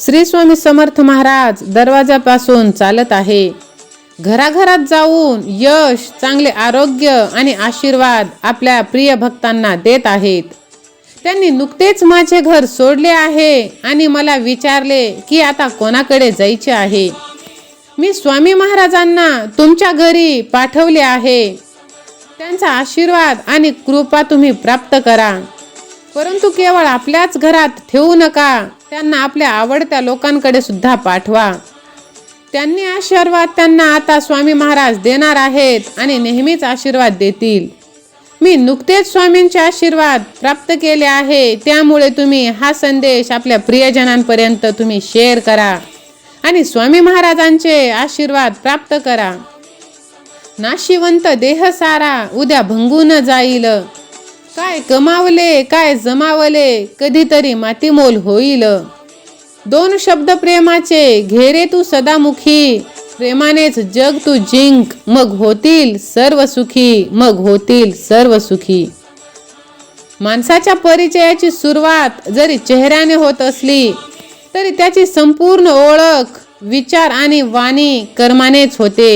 श्री स्वामी समर्थ महाराज दरवाजापासून चालत आहे. घराघरात जाऊन यश चांगले आरोग्य आणि आशीर्वाद आपल्या प्रिय भक्तांना देत आहेत. त्यांनी नुकतेच माझे घर सोडले आहे आणि मला विचारले की आता कोणाकडे जायचे आहे? मी स्वामी महाराजांना तुमच्या घरी पाठवले आहे. त्यांचा आशीर्वाद आणि कृपा तुम्ही प्राप्त करा. परंतु केवळ आपल्याच घरात ठेवू नका. त्यांना आपल्या आवडत्या लोकांकडे सुद्धा पाठवा. त्यांनी आशीर्वाद त्यांना आता स्वामी महाराज देणार आहेत आणि नेहमीच आशीर्वाद देतील. मी नुकतेच स्वामींचे आशीर्वाद प्राप्त केले आहे. त्यामुळे तुम्ही हा संदेश आपल्या प्रियजनांपर्यंत तुम्ही शेअर करा आणि स्वामी महाराजांचे आशीर्वाद प्राप्त करा. नाशिवंत देह सारा उद्या भंगून जाईल. काय कमावले काय जमावले कधीतरी मातीमोल होईल. दोन शब्द प्रेमाचे घेरे तू सदामुखी प्रेमानेच जग तू जिंक मग होतील सर्व सुखी मग होतील सर्व सुखी. माणसाच्या परिचयाची सुरुवात जरी चेहऱ्याने होत असली तरी त्याची संपूर्ण ओळख विचार आणि वाणी कर्मानेच होते.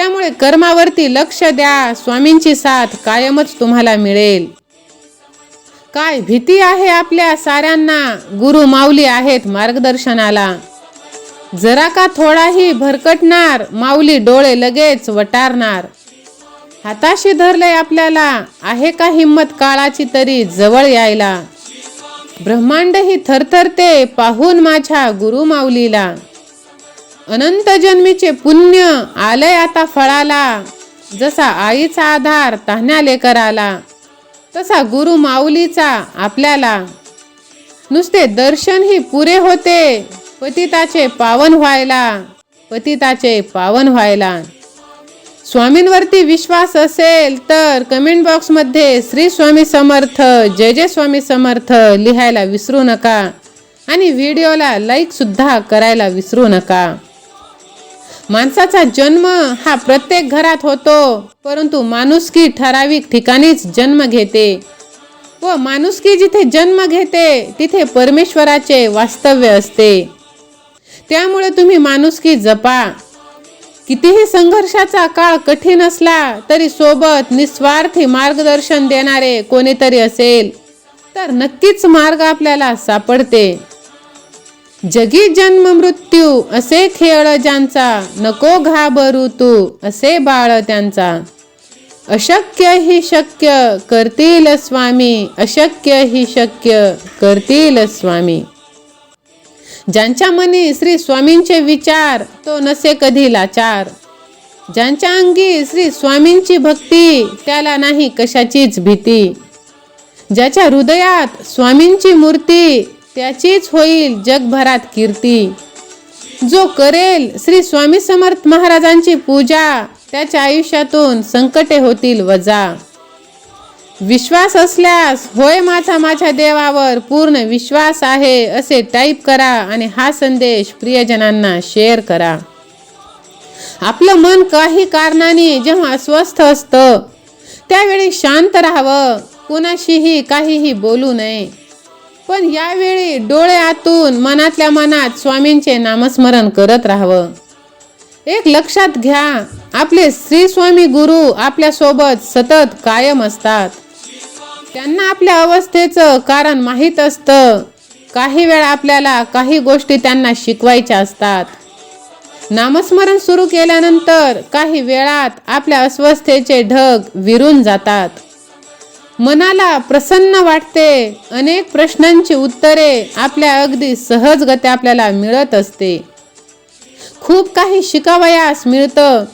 त्यामुळे कर्मावरती लक्ष द्या. स्वामींची साथ कायमच तुम्हाला मिळेल. काय भीती आहे आपल्या साऱ्यांना? गुरु माऊली आहेत मार्गदर्शनाला. जरा का थोडाही भरकटणार माऊली डोळे लगेच वटारणार. हाताशी धरले आपल्याला आहे का हिंमत काळाची तरी जवळ यायला? ब्रह्मांड ही थरथरते पाहून माझ्या गुरु माऊलीला. अनंत जन्मीचे पुण्य आलंय आता फळाला. जसा आईचा आधार तान्या लेकराला तसा गुरु माऊलीचा आपल्याला. नुसते दर्शन ही पुरे होते पतिताचे पावन व्हायला पतिताचे पावन व्हायला. स्वामींवरती विश्वास असेल तर कमेंट बॉक्समध्ये श्री स्वामी समर्थ जय जय स्वामी समर्थ लिहायला विसरू नका आणि व्हिडिओला लाईकसुद्धा करायला विसरू नका. माणसाचा जन्म हा प्रत्येक घरात होतो परंतु माणुसकी ठराविक ठिकाणीच जन्म घेते. व माणुसकी जिथे जन्म घेते तिथे परमेश्वराचे वास्तव्य असते. त्यामुळे तुम्ही माणुसकी जपा. कितीही संघर्षाचा काळ कठीण असला तरी सोबत निस्वार्थी मार्गदर्शन देणारे कोणीतरी असेल तर नक्कीच मार्ग आपल्याला सापडते. जगी जन्म मृत्यू असे खेळ ज्यांचा नको घाबरू तू असे बाळ त्यांचा. अशक्य ही शक्य करतील स्वामी अशक्य ही शक्य करतील स्वामी. ज्यांच्या मनी श्री स्वामींचे विचार तो नसे कधी लाचार. ज्यांच्या अंगी श्री स्वामींची भक्ती त्याला नाही कशाचीच भीती. ज्याच्या हृदयात स्वामींची मूर्ती त्याचीच होईल जगभरात कीर्ती. जो करेल श्री स्वामी समर्थ महाराजांची पूजा त्याच्या आयुष्यातून संकटे होतील वजा. विश्वास असल्यास होय माझा माझ्या देवावर पूर्ण विश्वास आहे असे टाईप करा आणि हा संदेश प्रियजनांना शेअर करा. आपलं मन काही कारणाने जेव्हा अस्वस्थ असतं त्यावेळी शांत राहावं. कुणाशीही काहीही बोलू नये. पण यावेळी डोळे आतून मनातल्या मनात स्वामींचे नामस्मरण करत राहावं. एक लक्षात घ्या आपले श्री स्वामी गुरु आपल्यासोबत सतत कायम असतात. त्यांना आपल्या अवस्थेचं कारण माहीत असतं. काही वेळा आपल्याला काही गोष्टी त्यांना शिकवायच्या असतात. नामस्मरण सुरू केल्यानंतर काही वेळात आपल्या अस्वस्थेचे ढग विरून जातात. मनाला प्रसन्न वाटते. अनेक प्रश्नांची उत्तरे आपल्या अगदी सहजगत्या आपल्याला मिळत असते. खूप काही शिकावयास मिळतं.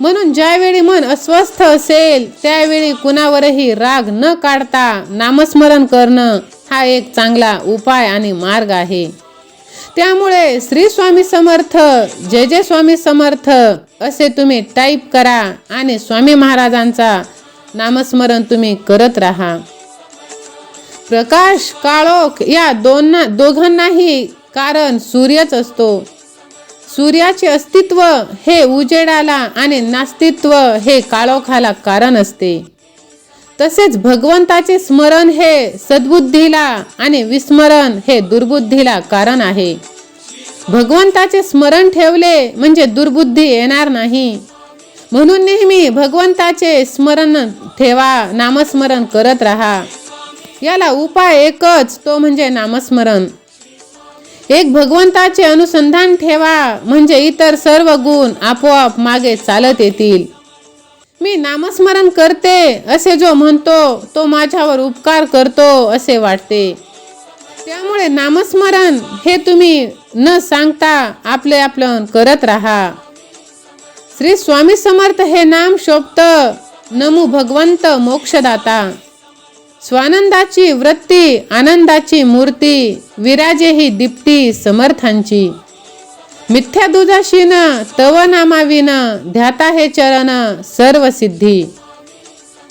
म्हणून ज्यावेळी मन अस्वस्थ असेल त्यावेळी कुणावरही राग न काढता नामस्मरण करणं हा एक चांगला उपाय आणि मार्ग आहे. त्यामुळे श्री स्वामी समर्थ जय जय स्वामी समर्थ असे तुम्ही टाईप करा आणि स्वामी महाराजांचा नामस्मरण तुम्ही करत राहा. प्रकाश काळोख या दोन दोघांनाही कारण सूर्यच असतो. सूर्याचे अस्तित्व हे उजेडाला आणि नास्तित्व हे काळोखाला कारण असते. तसेच भगवंताचे स्मरण हे सद्बुद्धीला आणि विस्मरण हे दुर्बुद्धीला कारण आहे. भगवंताचे स्मरण ठेवले म्हणजे दुर्बुद्धी येणार नाही. म्हणून नेहमी भगवंताचे स्मरण ठेवा नामस्मरण करत राहा. याला उपाय एकच तो म्हणजे नामस्मरण. एक भगवंताचे अनुसंधान ठेवा म्हणजे इतर सर्व गुण आपोआप मागे चालत येतील. मी नामस्मरण करते असे जो म्हणतो तो माझ्यावर उपकार करतो असे वाटते. त्यामुळे नामस्मरण हे तुम्ही न सांगता आपले आपलं करत राहा. श्री स्वामी समर्थ हे नाम शोभत नमु भगवंत मोक्षदाता. स्वानंदाची वृत्ती आनंदाची मूर्ती विराजे ही दीप्ती समर्थांची. मिथ्या दुजाशीन तव नामाविन ध्याता हे चरण सर्व सिद्धी.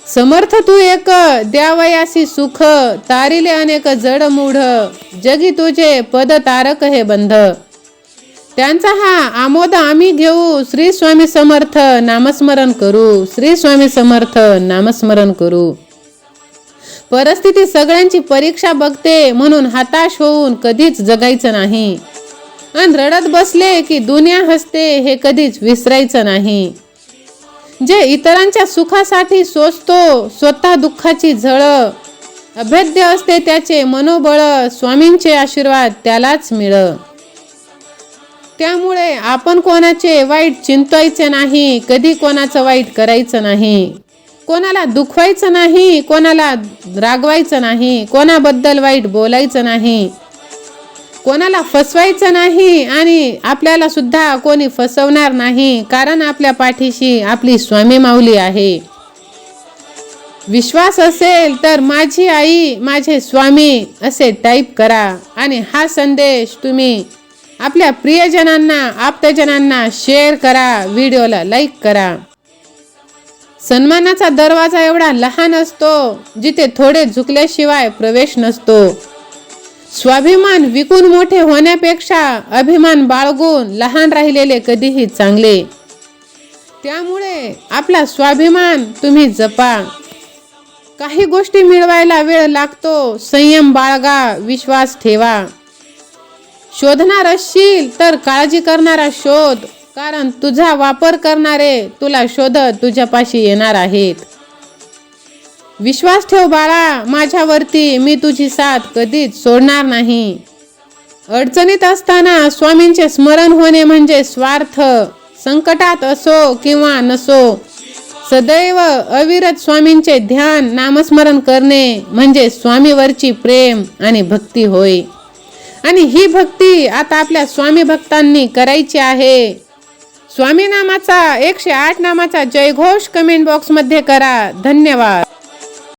समर्थ तू एक द्यावयासी सुख तारिले अनेक जड मूढ जगी तुझे पद तारक हे बंध. त्यांचा हा आमोद आम्ही घेऊ. श्री स्वामी समर्थ नामस्मरण करू. श्री स्वामी समर्थ नामस्मरण करू. परिस्थिती सगळ्यांची परीक्षा बघते म्हणून हताश होऊन कधीच जगायचं नाही. आणि रडत बसले की दुनिया हसते हे कधीच विसरायचं नाही. जे इतरांच्या सुखासाठी सोसतो स्वतः दुःखाची झळ. अभेद्य असते त्याचे मनोबळ स्वामींचे आशीर्वाद त्यालाच मिळ. त्यामुळे आपण कोणाचे वाईट चिंतवायचे नाही कधी कोणाचं वाईट करायचं नाही. कोणाला दुखवायचं नाही कोणाला रागवायचं नाही कोणाबद्दल वाईट बोलायचं नाही. कोणाला फसवायचं नाही आणि आपल्याला सुद्धा कोणी फसवणार नाही कारण आपल्या पाठीशी आपली स्वामी माऊली आहे. विश्वास असेल तर माझी आई माझे स्वामी असे टाईप करा आणि हा संदेश तुम्ही आपल्या प्रियजनांना आप्तजनांना शेअर करा व्हिडिओला लाईक करा. सन्मानाचा दरवाजा एवढा लहान असतो जिथे थोडे झुकल्याशिवाय प्रवेश नसतो. स्वाभिमान विकून मोठे होण्यापेक्षा अभिमान बाळगून लहान राहिलेले कधीही चांगले. त्यामुळे आपला स्वाभिमान तुम्ही जपा. काही गोष्टी मिळवायला वेळ लागतो संयम बाळगा विश्वास ठेवा. शोधणार असशील तर काळजी करणारा शोध कारण तुझा वापर करणारे तुला शोधत तुझ्यापाशी येणार आहेत. विश्वास ठेव बाळा माझ्यावरती मी तुझी साथ कधीच सोडणार नाही. अडचणीत असताना स्वामींचे स्मरण होणे म्हणजे स्वार्थ. संकटात असो किंवा नसो सदैव अविरत स्वामींचे ध्यान नामस्मरण करणे म्हणजे स्वामीवरची प्रेम आणि भक्ती होय. आणि ही भक्ती आता आपल्या स्वामी भक्तांनी करायची आहे. स्वामी नामाचा एकशे आठ नामाचा जयघोष कमेंट बॉक्समध्ये करा. धन्यवाद.